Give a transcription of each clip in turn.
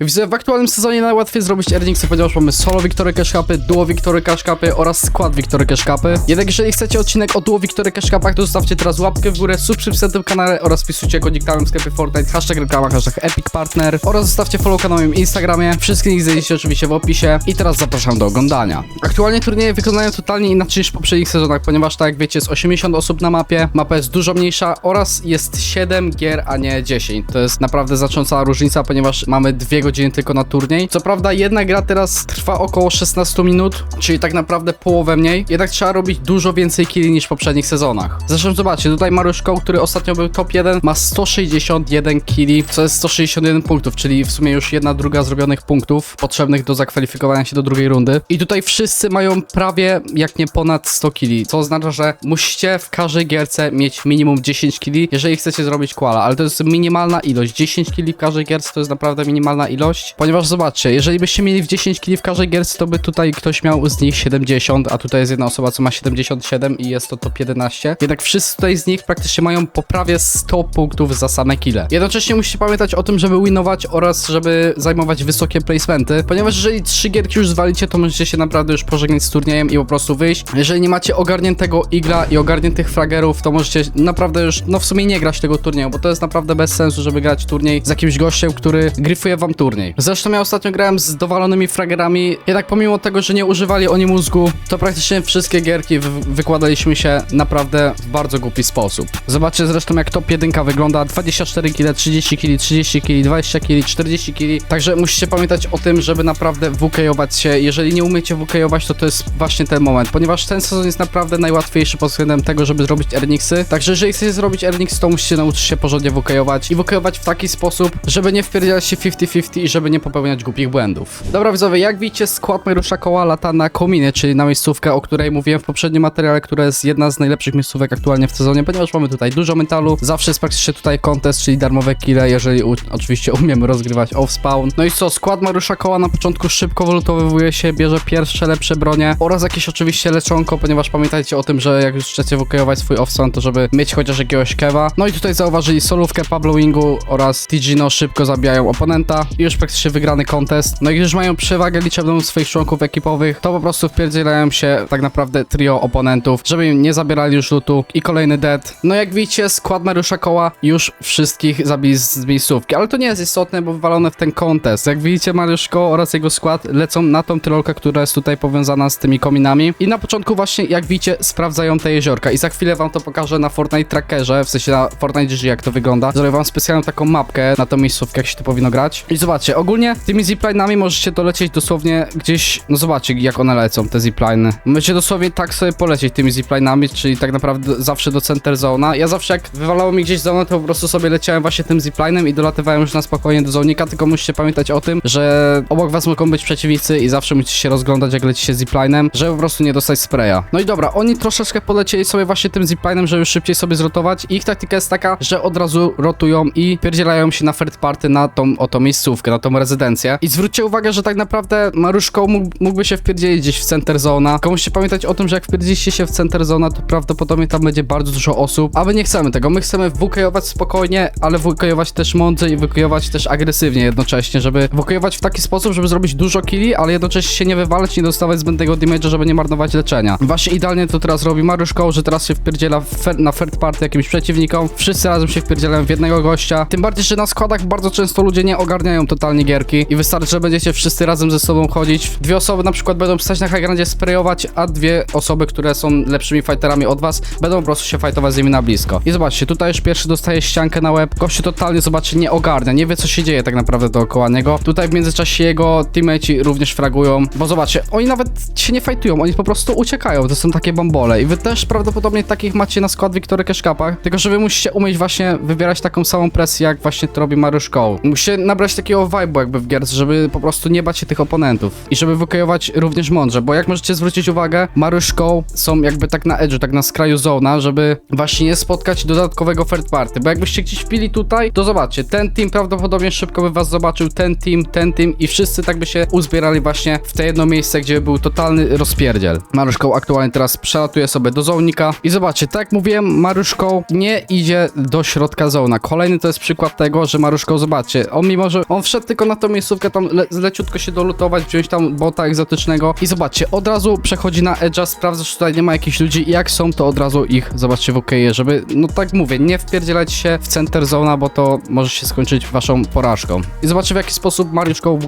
Widzę, w aktualnym sezonie najłatwiej zrobić earningsy, ponieważ mamy solo Victory Cash Cupy, duo Victory Cash Cupy oraz skład Victory Cash Cupy. Jednak jeżeli chcecie odcinek o duo Victory Cash Cupach, to zostawcie teraz łapkę w górę, subskrypcję na tym kanale oraz wpisujcie kodik w sklepie Fortnite, hashtag reklama, hashtag Epic Partner oraz zostawcie follow na Instagramie. Wszystkie link znajdziecie oczywiście w opisie i teraz zapraszam do oglądania. Aktualnie turnieje wyglądają totalnie inaczej niż w poprzednich sezonach, ponieważ tak jak wiecie jest 80 osób na mapie, mapa jest dużo mniejsza oraz jest 7 gier, a nie 10. To jest naprawdę znacząca różnica, ponieważ mamy 2 godziny tylko na turniej. Co prawda jedna gra teraz trwa około 16 minut, czyli tak naprawdę połowę mniej, jednak trzeba robić dużo więcej killi niż w poprzednich sezonach. Zresztą zobaczcie, tutaj Mariusz Koł, który ostatnio był top 1, ma 161 killi, co jest 161 punktów, czyli w sumie już jedna druga zrobionych punktów potrzebnych do zakwalifikowania się do drugiej rundy. I tutaj wszyscy mają prawie, jak nie ponad 100 killi, co oznacza, że musicie w każdej gierce mieć minimum 10 killi, jeżeli chcecie zrobić quala, ale to jest minimalna ilość. 10 killi w każdej gierce to jest naprawdę minimalna ilość, ponieważ zobaczcie, jeżeli byście mieli w 10 killi w każdej gierce, to by tutaj ktoś miał z nich 70, a tutaj jest jedna osoba, co ma 77 i jest to top 11. Jednak wszyscy tutaj z nich praktycznie mają po prawie 100 punktów za same kille. Jednocześnie musicie pamiętać o tym, żeby winować oraz żeby zajmować wysokie placementy, ponieważ jeżeli trzy gierki już zwalicie, to możecie się naprawdę już pożegnać z turniejem i po prostu wyjść. Jeżeli nie macie ogarniętego igla i ogarniętych fragerów, to możecie naprawdę już, no w sumie nie grać tego turnieju, bo to jest naprawdę bez sensu, żeby grać turniej z jakimś gościem, który gryfuje wam turniej. Zresztą ja ostatnio grałem z dowalonymi fragerami, jednak pomimo tego, że nie używali oni mózgu, to praktycznie wszystkie gierki wy wykładaliśmy się naprawdę w bardzo głupi sposób. Zobaczcie zresztą jak top 1 wygląda, 24 kg, 30 kg, 30 kg, 20 kg, 40 kg, także musicie pamiętać o tym, żeby naprawdę WK'ować się, jeżeli nie umiecie WK'ować, to to jest właśnie ten moment, ponieważ ten sezon jest naprawdę najłatwiejszy pod względem tego, żeby zrobić earningsy, także jeżeli chcecie zrobić earnings, to musicie nauczyć się porządnie WK'ować i WK'ować w taki sposób, żeby nie wpierdzielać się 50-50 i żeby nie popełniać głupich błędów. Dobra widzowie, jak widzicie skład Mariusza Koła lata na kominy, czyli na miejscówkę, o której mówiłem w poprzednim materiale, która jest jedna z najlepszych miejscówek aktualnie w sezonie, ponieważ mamy tutaj dużo metalu, zawsze jest praktycznie tutaj contest, czyli darmowe kile, jeżeli oczywiście umiemy rozgrywać off-spawn. No i co, skład Mariusza Koła na początku szybko wylutowywuje się, bierze pierwsze lepsze bronie oraz jakieś oczywiście leczonko, ponieważ pamiętajcie o tym, że jak już chcecie wykojować swój off-spawn, to żeby mieć chociaż jakiegoś kewa. No i tutaj zauważyli solówkę Pablo Wingu oraz Tigino szybko zabijają oponenta i już praktycznie wygrany contest. No i już mają przewagę liczebną swoich członków ekipowych, to po prostu wpierdzielają się tak naprawdę trio oponentów, żeby im nie zabierali już lutu i kolejny dead. No jak widzicie, skład Mariusza Koła już wszystkich zabili z, miejscówki, ale to nie jest istotne, bo wywalone w ten contest. Jak widzicie, Mariusz Koło oraz jego skład lecą na tą trolkę, która jest tutaj powiązana z tymi kominami i na początku właśnie, jak widzicie, sprawdzają te jeziorka i za chwilę wam to pokażę na Fortnite Trackerze, w sensie na Fortnite GG, jak to wygląda. Zrobię wam specjalną taką mapkę na tą miejscówkę, jak się to powinno grać. I zobaczcie, ogólnie tymi zipline'ami możecie dolecieć dosłownie gdzieś, no zobaczcie jak one lecą, te zipline'y. Możecie dosłownie tak sobie polecieć tymi zipline'ami, czyli tak naprawdę zawsze do center zona. Ja zawsze jak wywalało mi gdzieś zonę, to po prostu sobie leciałem właśnie tym zipline'em i dolatywałem już na spokojnie do zonika, tylko musicie pamiętać o tym, że obok was mogą być przeciwnicy i zawsze musicie się rozglądać jak lecicie zipline'em, żeby po prostu nie dostać spraya. No i dobra, oni troszeczkę polecieli sobie właśnie tym zipline'em, żeby szybciej sobie zrotować ich taktyka jest taka, że od razu rotują i pierdzielają się na third party na tą oto miejscówkę, na tą rezydencję. I zwróćcie uwagę, że tak naprawdę Maruszko mógł, mógłby się wpierdzielić gdzieś w center zona. Tylko musicie pamiętać o tym, że jak wpierdzieliście się w center zona, to prawdopodobnie tam będzie bardzo dużo osób, a my nie chcemy tego. My chcemy wukejować spokojnie, ale wukejować też mądrze i wukejować też agresywnie jednocześnie, żeby wukejować w taki sposób, żeby zrobić dużo killi, ale jednocześnie się nie wywalać, nie dostawać zbędnego damage'a, żeby nie marnować leczenia. Właśnie idealnie to teraz robi Maruszko, że teraz się wpierdziela na third party jakimś przeciwnikom. Wszyscy razem się wpierdzielają w jednego gościa. Tym bardziej, że na składach bardzo często ludzie nie ogarniają totalnie gierki i wystarczy, że będziecie wszyscy razem ze sobą chodzić. Dwie osoby na przykład będą stać na high sprayować, a dwie osoby, które są lepszymi fighterami od was, będą po prostu się fightować z nimi na blisko. I zobaczcie, tutaj już pierwszy dostaje ściankę na łeb. Gościu totalnie, zobaczcie, nie ogarnia, nie wie co się dzieje tak naprawdę dookoła niego. Tutaj w międzyczasie jego teammateci również fragują, bo zobaczcie, oni nawet się nie fajtują, oni po prostu uciekają, to są takie bambole i wy też prawdopodobnie takich macie na skład Victory Cash Cupach, tylko że wy musicie umieć właśnie wybierać taką samą presję, jak właśnie to robi Mariusz Cole. Musicie nabrać takiego vibe'u jakby w gierce, żeby po prostu nie bać się tych oponentów i żeby wykojować również mądrze, bo jak możecie zwrócić uwagę, Cole są jakby tak na edge'u, tak na skraju zona, żeby właśnie nie spotkać dodatkowego third party, bo jakbyście gdzieś wpili tutaj, to zobaczcie, ten team prawdopodobnie szybko by was zobaczył, ten team, ten team i wszyscy tak by się uzbierali właśnie w te jedno miejsce, gdzie był totalny rozpierdziel. Maruszko aktualnie teraz przelatuje sobie do zonika i zobaczcie, tak jak mówiłem, Maruszko nie idzie do środka zona. Kolejny to jest przykład tego, że Maruszko, zobaczcie, on mimo, że on wszedł tylko na tą miejscówkę, tam le leciutko się dolutować, wziąć tam bota egzotycznego. I zobaczcie, od razu przechodzi na Edge'a, sprawdza, czy tutaj nie ma jakichś ludzi. I jak są, to od razu ich, zobaczcie, w żeby, no tak mówię, nie wpierdzielać się w center zona, bo to może się skończyć waszą porażką. I zobaczcie, w jaki sposób Mariuszko w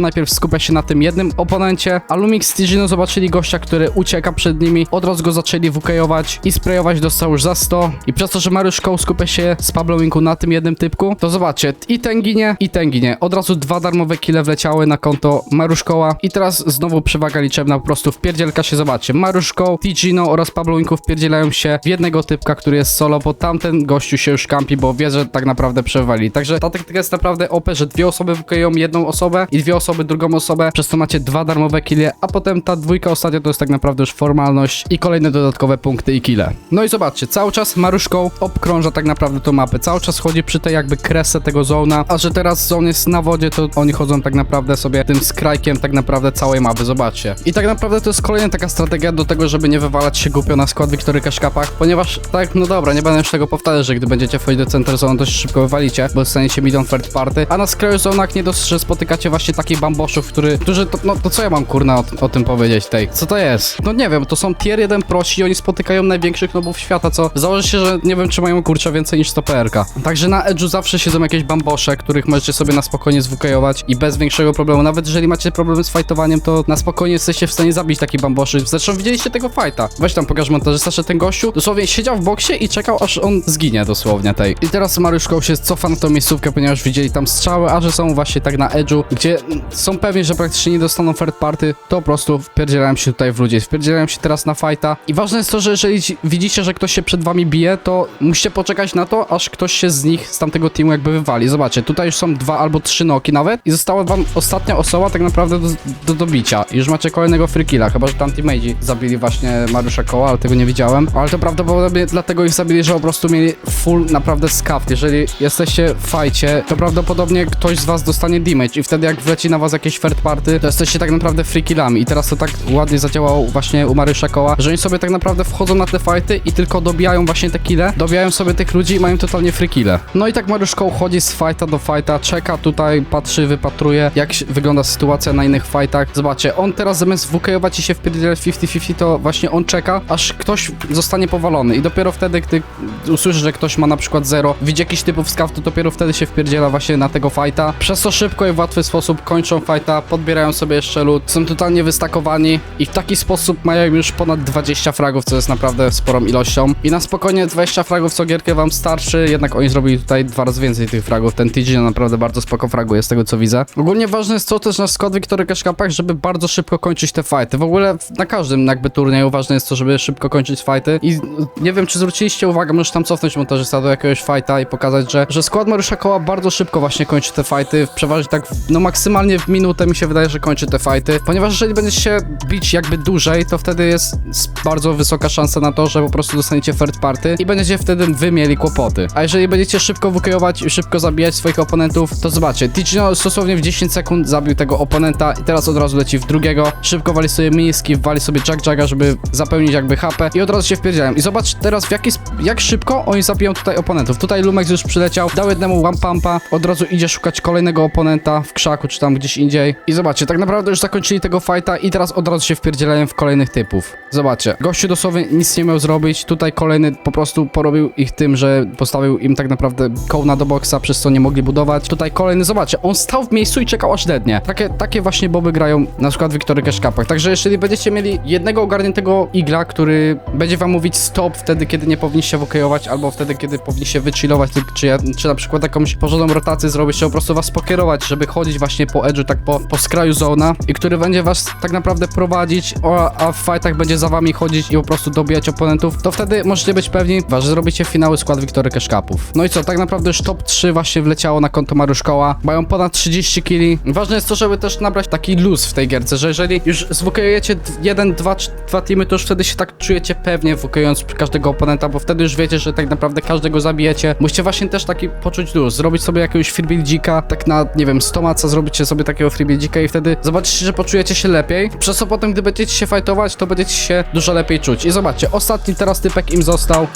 najpierw skupia się na tym jednym oponencie, a Lumix Tigino zobaczyli gościa, który ucieka przed nimi, od razu go zaczęli wukejować i sprayować dostał już za 100 i przez to, że Mariuszko skupia się z Pablo Winku na tym jednym typku, to zobaczcie, i ten ginie, i ten ginie. Od razu dwa darmowe kile wleciały na konto Maruszkoła i teraz znowu przewaga liczebna, po prostu wpierdzielka się, zobaczcie. Maruszko, Tigino oraz Pablo Winku wpierdzielają się w jednego typka, który jest solo, bo tamten gościu się już kampi, bo wie, że tak naprawdę przewali. Także ta taktyka jest naprawdę OP, że dwie osoby wukeją jedną osobę i dwie osoby drugą osobę, przez to macie dwa darmowe kile, a potem ta dwójka ostatnia to jest tak naprawdę już formalność i kolejne dodatkowe punkty i kile. No i zobaczcie, cały czas Maruszką obkrąża tak naprawdę tą mapę, cały czas chodzi przy tej jakby kresce tego zona, a że teraz zone jest na wodzie, to oni chodzą tak naprawdę sobie tym skrajkiem tak naprawdę całej mapy, zobaczcie. I tak naprawdę to jest kolejna taka strategia do tego, żeby nie wywalać się głupio na skład Wiktory Kaszkapach, ponieważ tak, no dobra, nie będę już tego powtarzać, że gdy będziecie wchodzić do center zone, się szybko wywalicie, bo dostaniecie milion third party, a na skraju zonach nie dosyć, że spotykacie właśnie takich bamboszów, który, którzy, to, no to co ja mam kurna o, o tym powiedzieć tej? Co to jest? No nie wiem, to są tier 1 prosi i oni spotykają największych nobów świata, co założy się, że nie wiem, czy mają kurczę więcej niż 100 PRK. Także na edge'u zawsze siedzą jakieś bambosze, których możecie sobie na spokojnie zwukejować i bez większego problemu. Nawet jeżeli macie problemy z fightowaniem, to na spokojnie jesteście w stanie zabić taki bamboszy. Zresztą widzieliście tego fighta. Weź tam pokaż montażysta, że ten gościu dosłownie siedział w boksie i czekał, aż on zginie dosłownie tej. I teraz Mariuszko się cofa na tą miejscówkę, ponieważ widzieli tam strzały, a że są właśnie tak na edge'u, gdzie są pewni, że praktycznie nie dostaną third party, to po prostu wpierdzielają się tutaj w ludzi. Wpierdzielają się teraz na fighta. I ważne jest to, że jeżeli ci- widzicie, że ktoś się przed wami bije, to musicie poczekać na to, aż ktoś się z nich, z tamtego teamu jakby wywali. Zobaczcie, tutaj już są dwa albo trzy noki nawet i została wam ostatnia osoba tak naprawdę do, do dobicia. Już macie kolejnego free killa, chyba że tam teammate'i zabili właśnie Mariusza Koła, ale tego nie widziałem. Ale to prawdopodobnie dlatego ich zabili, że po prostu mieli full naprawdę skaft. Jeżeli jesteście w fajcie, to prawdopodobnie ktoś z was dostanie damage i wtedy jak wleci na was jakieś third party, to jesteście tak naprawdę free killami. I teraz to tak ładnie zadziałało właśnie u Mariusza Koła, że oni sobie tak naprawdę wchodzą na te fighty i tylko dobijają właśnie te kille, dobijają sobie tych ludzi i mają totalnie free kille. No i tak Mariusz Koł chodzi z fighta do fighta, czeka tutaj, patrzy, wypatruje, jak wygląda sytuacja na innych fightach. Zobaczcie, on teraz zamiast WK'ować i się wpierdzielać 50-50, to właśnie on czeka, aż ktoś zostanie powalony i dopiero wtedy, gdy usłyszy, że ktoś ma na przykład zero, widzi jakiś typów skaw, to dopiero wtedy się wpierdziela właśnie na tego fighta. Przez to szybko i w łatwy sposób kończą fighta, podbierają sobie jeszcze lód, są totalnie wystakowani i w taki sposób mają już ponad 20 fragów, co jest naprawdę sporą ilością. I na spokojnie 20 fragów co gierkę wam starczy, jednak oni zrobili tutaj dwa razy więcej tych fragów. Ten TG naprawdę bardzo spoko fraguje z tego co widzę. Ogólnie ważne jest to też na skład Wiktory Cashcapach, żeby bardzo szybko kończyć te fighty. W ogóle na każdym jakby turnieju ważne jest to, żeby szybko kończyć fighty i nie wiem czy zwróciliście uwagę, możesz tam cofnąć montażysta do jakiegoś fighta i pokazać, że, że skład Mariusza Koła bardzo szybko właśnie kończy te fighty, przeważnie tak, no maksymalnie w minutę mi się wydaje, że kończy te fighty, ponieważ jeżeli będziecie się bić jakby dłużej, to wtedy jest bardzo wysoka szansa na to, że po prostu dostaniecie third party i będziecie wtedy wy mieli kłopoty. A jeżeli będziecie szybko wykejować i szybko zabijać swoich oponentów, to zobaczcie, Ticino dosłownie w 10 sekund zabił tego oponenta i teraz od razu leci w drugiego, szybko wali sobie miniski, wali sobie Jack Jacka, żeby zapełnić jakby HP i od razu się wpierdzielają. I zobacz teraz w jaki, jak szybko oni zabiją tutaj oponentów. Tutaj Lumex już przyleciał, dał jednemu one pumpa, od razu idzie szukać kolejnego oponenta w krzaku czy tam gdzieś indziej. I zobaczcie, tak naprawdę już zakończyli tego fighta i teraz od razu się wpierdzielają w kolejnych typów. Zobaczcie, gościu dosłownie nic nie miał zrobić, tutaj kolejny po prostu porobił ich tym, że postawił im tak naprawdę kołna do boksa, przez co nie mogli budować. Tutaj kolejny, zobaczcie, on stał w miejscu i czekał aż dednie. Takie, takie właśnie boby grają na przykład w Wiktory Cashcapach. Także jeżeli będziecie mieli jednego ogarniętego igla, który będzie wam mówić stop wtedy, kiedy nie powinniście wokejować, albo wtedy, kiedy powinniście wychillować, czy, czy, na przykład jakąś porządną rotację zrobić, czy po prostu was pokierować, żeby chodzić właśnie po edge'u, tak po, po skraju zona i który będzie was tak naprawdę prowadzić, a, w fightach będzie za wami chodzić i po prostu dobijać oponentów, to wtedy możecie być pewni, że zrobicie finały skład Wiktory Cashcapów. No i co, tak naprawdę już top 3 właśnie wleciało na konto Mariuszkoła, mają ponad 30 kili. Ważne jest to, żeby też nabrać taki luz w tej gierce, że jeżeli już zwokejujecie jeden, dwa, dwa teamy, to już wtedy się tak czujecie pewnie wokejując każdego oponenta, bo wtedy już wiecie, że tak naprawdę każdego zabijecie. Musicie właśnie też taki poczuć luz, zrobić sobie jakiegoś freebuildzika, tak na, nie wiem, 100 maca zrobicie sobie takiego freebuildzika i wtedy zobaczycie, że poczujecie się lepiej, przez co potem, gdy będziecie się fightować, to będziecie się dużo lepiej czuć. I zobaczcie, ostatni teraz typek im został.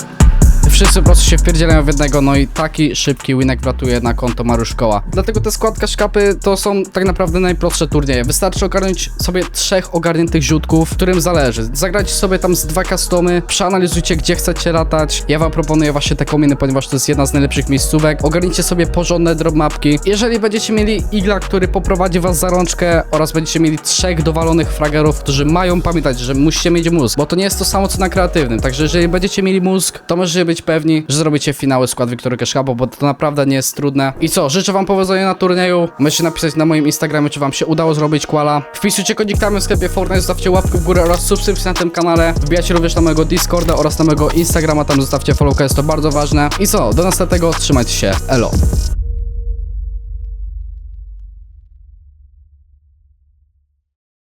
Wszyscy po prostu się wpierdzielają w jednego, no i taki szybki winek wlatuje na konto Maruszkoła. Dlatego te składka szkapy to są tak naprawdę najprostsze turnieje. Wystarczy ogarnąć sobie trzech ogarniętych rzutków, którym zależy. Zagrajcie sobie tam z dwa customy, przeanalizujcie gdzie chcecie latać. Ja wam proponuję właśnie te kominy, ponieważ to jest jedna z najlepszych miejscówek. Ogarnijcie sobie porządne drop mapki. Jeżeli będziecie mieli igla, który poprowadzi was za rączkę oraz będziecie mieli trzech dowalonych fragerów, którzy mają pamiętać, że musicie mieć mózg, bo to nie jest to samo co na kreatywnym. Także jeżeli będziecie mieli mózg, to możecie być pewni, że zrobicie finały skład Wiktory Keszkabo, bo to naprawdę nie jest trudne. I co, życzę wam powodzenia na turnieju. Możecie napisać na moim Instagramie, czy wam się udało zrobić quala. Wpisujcie kodik w sklepie Fortnite, zostawcie łapkę w górę oraz subskrypcję na tym kanale. Wbijajcie również na mojego Discorda oraz na mojego Instagrama, tam zostawcie followka, jest to bardzo ważne. I co, do następnego, trzymajcie się, elo.